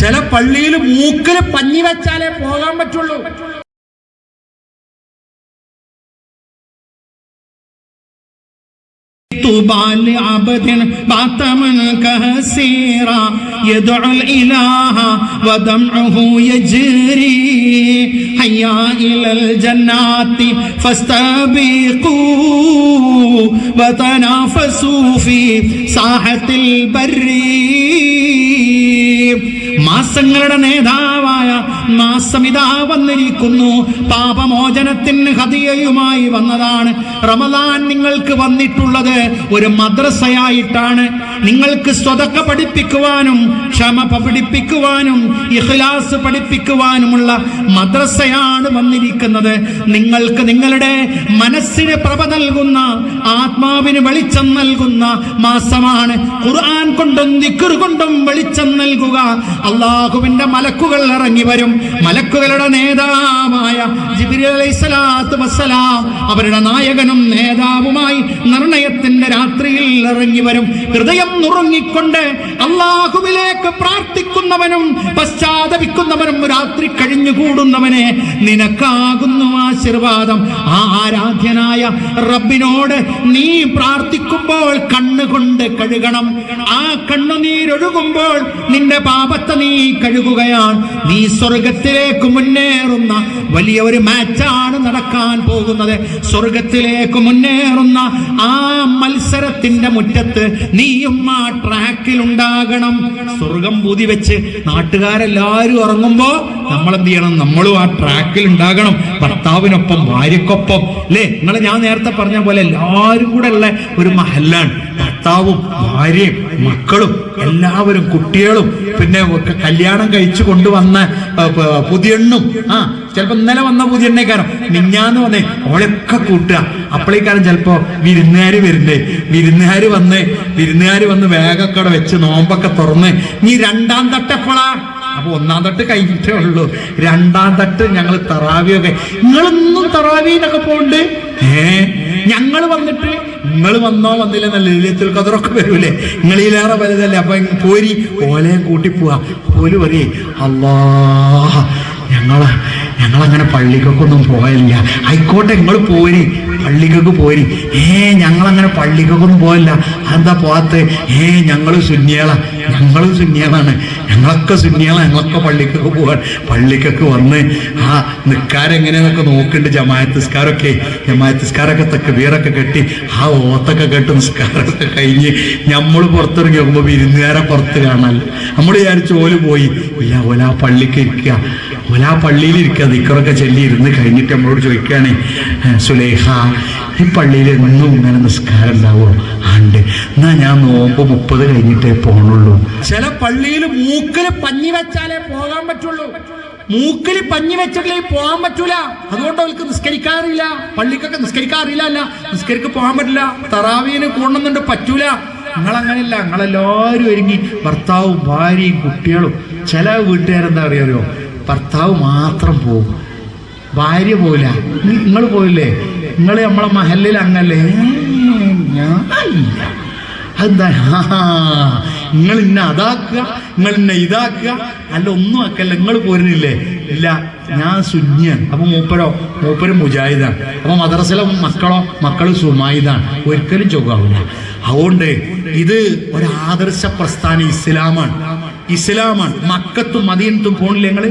ചില പള്ളിയിൽ മൂക്കിൽ പഞ്ഞി വെച്ചാലേ പോകാൻ പറ്റുള്ളൂ طوبى لعبد بات من كهسيرا يدعو الإله ودمعه يجري هيا إلى الجنات فاستبقوا وتنافسوا في ساحة البر മാസങ്ങളുടെ നേതാവായ മാസമിതാ വന്നിരിക്കുന്നു. പാപമോചനത്തിന് ഹതിയയുമായി വന്നതാണ്. റമദാൻ നിങ്ങൾക്ക് വന്നിട്ടുള്ളത് ഒരു മദ്രസയായിട്ടാണ്. നിങ്ങൾക്ക് സ്വതക്ക പഠിപ്പിക്കുവാനും ക്ഷമ പഠിപ്പിക്കുവാനും ഇഖ്ലാസ് പഠിപ്പിക്കുവാനുമുള്ള മദ്രസയാണ് വന്നിരിക്കുന്നത്. നിങ്ങൾക്ക് നിങ്ങളുടെ മനസ്സിന് പ്രഭ നൽകുന്ന ആത്മാവിന് വെളിച്ചം നൽകുന്ന മാസമാണ്. ഖുർആൻ കൊണ്ടും ദിക്ർ കൊണ്ടും വെളിച്ചം നൽകുക. അള്ളാഹുവിന്റെ മലക്കുകൾ ഇറങ്ങി വരും. മലക്കുകളുടെ നേതാവായ ജിബ്രീൽ അലൈഹിസ്സലാത്തു വസ്സലാം അവരുടെ നായകനും നേതാവുമായി നിർണയത്തിന്റെ രാത്രിയിൽ ഇറങ്ങി വരും. ഹൃദയം നുറുങ്ങിക്കൊണ്ട് അള്ളാഹുവിലേക്ക് പ്രാർത്ഥിക്കുന്നവനും പശ്ചാത്തപിക്കുന്നവനും രാത്രി കഴിഞ്ഞുകൂടുന്നവനെ നിനക്കാകുന്നു ആശീർവാദം. ആ ആരാധ്യനായ റബ്ബിനോട് നീ പ്രാർത്ഥിക്കുമ്പോൾ കണ്ണുകൊണ്ട് കഴുകണം. ആ കണ്ണുനീരൊഴുകുമ്പോൾ നിന്റെ പാപത്തെ നീ കഴുകുകയാണ്. നീ സ്വർഗത്തിലേക്ക് മുന്നേറുന്ന വലിയ ഒരു മാച്ചാണ് നടക്കാൻ പോകുന്നത്. സ്വർഗത്തിലേക്ക് മുന്നേറുന്ന ആ മത്സരത്തിന്റെ മുറ്റത്ത് നീയും ആ ട്രാക്കിൽ ഉണ്ടാകണം സ്വർഗം പൂതി വെച്ച് നാട്ടുകാരെല്ലാരും ഇറങ്ങുമ്പോ നമ്മൾ എന്ത് ചെയ്യണം? നമ്മളും ആ ട്രാക്കിൽ ഉണ്ടാകണം ഭർത്താവിനൊപ്പം ഭാര്യക്കൊപ്പം അല്ലേ നിങ്ങൾ ഞാൻ നേരത്തെ പറഞ്ഞ പോലെ എല്ലാവരും കൂടെ ഉള്ള ഒരു മഹല്ലാണ്. ഭർത്താവും ഭാര്യയും മക്കളും എല്ലാവരും കുട്ടികളും പിന്നെ കല്യാണം കഴിച്ചു കൊണ്ടുവന്ന പുതിയെണ്ണും ആ ചിലപ്പോ ഇന്നലെ വന്ന പുതിയെണ്ണേക്കാരം. മിഞ്ഞാന്ന് വന്നേ ഓളൊക്കെ കൂട്ടുക. അപ്പോഴേക്കാരം ചിലപ്പോ വിരുന്നുകാര് വരുന്നേ. വിരുന്നുകാര് വന്ന് വിരുന്നുകാര് വന്ന് വേഗമൊക്കെ വെച്ച് നോമ്പൊക്കെ തുറന്ന് നീ രണ്ടാം തട്ടെപ്പോളാ അപ്പൊ ഒന്നാം തട്ട് കഴിഞ്ഞിട്ടേ ഉള്ളൂ. രണ്ടാം തട്ട് ഞങ്ങൾ തറാവിയൊക്കെ. നിങ്ങളൊന്നും തറാവിന്നൊക്കെ പോണ്ട് ഏ? ഞങ്ങൾ വന്നിട്ട് നിങ്ങൾ വന്നോ വന്നില്ല നല്ല ലീലത്തിൽ കതറൊക്കെ വരൂലേ. നിങ്ങളിലേറെ വലുതല്ലേ അപ്പൊ പോരി. ഓലയും കൂട്ടി പോവാ. പോലും പറയേ അല്ലാ ഞങ്ങൾ ഞങ്ങളങ്ങനെ പള്ളിക്കൊക്കൊന്നും പോയല്ല ആയിക്കോട്ടെ നിങ്ങൾ പോരി. പള്ളിക്കൊക്കെ പോരി. ഏ ഞങ്ങളങ്ങനെ പള്ളിക്കൊക്കൊന്നും പോയില്ല അതെന്താ പോകാത്ത ഏ ഞങ്ങൾ സുന്യാള ഞങ്ങളും സുന്യാളാണ് ഞങ്ങളൊക്കെ സുന്യാള ഞങ്ങളൊക്കെ പള്ളിക്കൊക്കെ പോവാൻ പള്ളിക്കൊക്കെ വന്ന് ആ നിൽക്കാരെങ്ങനെയെന്നൊക്കെ നോക്കുന്നുണ്ട് ജമായത്ത് നിസ്കാരമൊക്കെ ജമായത്ത് നിസ്കാരമൊക്കെ തക്ക് വീറൊക്കെ കെട്ടി ആ ഓത്തൊക്കെ കെട്ട് നിസ്കാരമൊക്കെ കഴിഞ്ഞ് നമ്മൾ പുറത്തിറങ്ങി നോക്കുമ്പോൾ വിരുന്നുകാരെ പുറത്ത് കാണാൻ. നമ്മൾ വിചാരിച്ചു ഓൽ പോയി. ഇല്ല ഓല ആ പള്ളിക്ക് ഇരിക്കുക ഓല ആ പള്ളിയിൽ ഇരിക്കുക നിക്കറൊക്കെ ചെല്ലി ഇരുന്ന് കഴിഞ്ഞിട്ട് നമ്മളോട് ചോദിക്കുകയാണ് സുലേഖ ഈ പള്ളിയിൽ എന്നും ഇങ്ങനെ നിസ്കാരം ഉണ്ടാവോ ആണ്ട് എന്നാ ഞാൻ നോമ്പ് മുപ്പത് കഴിഞ്ഞിട്ടേ പോണുള്ളൂ. ചില പള്ളിയിൽ മൂക്കിൽ പഞ്ഞി വെച്ചാലേ പോകാൻ പറ്റുള്ളൂ. മൂക്കിൽ പഞ്ഞി വെച്ചിട്ടില്ലെങ്കിൽ പോകാൻ പറ്റൂല. അതുകൊണ്ട് അവർക്ക് നിസ്കരിക്കാറില്ല. പള്ളിക്കൊക്കെ നിസ്കരിക്കാറില്ല അല്ല. നിസ്കരിക്ക് പോകാൻ പറ്റില്ല. തറാവീന് കൂടണമെന്നുണ്ട് പറ്റൂല. നിങ്ങൾ അങ്ങനെയല്ല നിങ്ങളെല്ലാവരും ഒരുങ്ങി ഭർത്താവും ഭാര്യയും കുട്ടികളും. ചില വീട്ടുകാരെന്താ അറിയാറിയോ? ഭർത്താവ് മാത്രം പോകും ഭാര്യ പോയില്ല നിങ്ങൾ പോയില്ലേ നിങ്ങൾ നമ്മളെ മഹലിൽ അങ്ങല്ലേ? ഞാനില്ല അതെന്താ? നിങ്ങൾ ഇന്ന അതാക്കുക നിങ്ങൾ ഇന്ന ഇതാക്കുക. അല്ല ഒന്നും ആക്കല്ല നിങ്ങൾ പോരുന്നില്ലേ? ഇല്ല ഞാൻ സുന്യാണ് അപ്പൊ മൂപ്പരോ മൂപ്പര് മുജാഹിദാണ്. അപ്പൊ മദ്രസയിലെ മക്കളോ മക്കൾ സുമായിദാണ്. ഒരിക്കലും ചൊവ്വാവില്ല അതുകൊണ്ട് ഇത് ഒരു ആദർശ പ്രസ്ഥാനം ഇസ്ലാമാണ്. ഇസ്ലാമാണ്. മക്കത്തും മദീനത്തും പോണില്ലേ ഞങ്ങൾ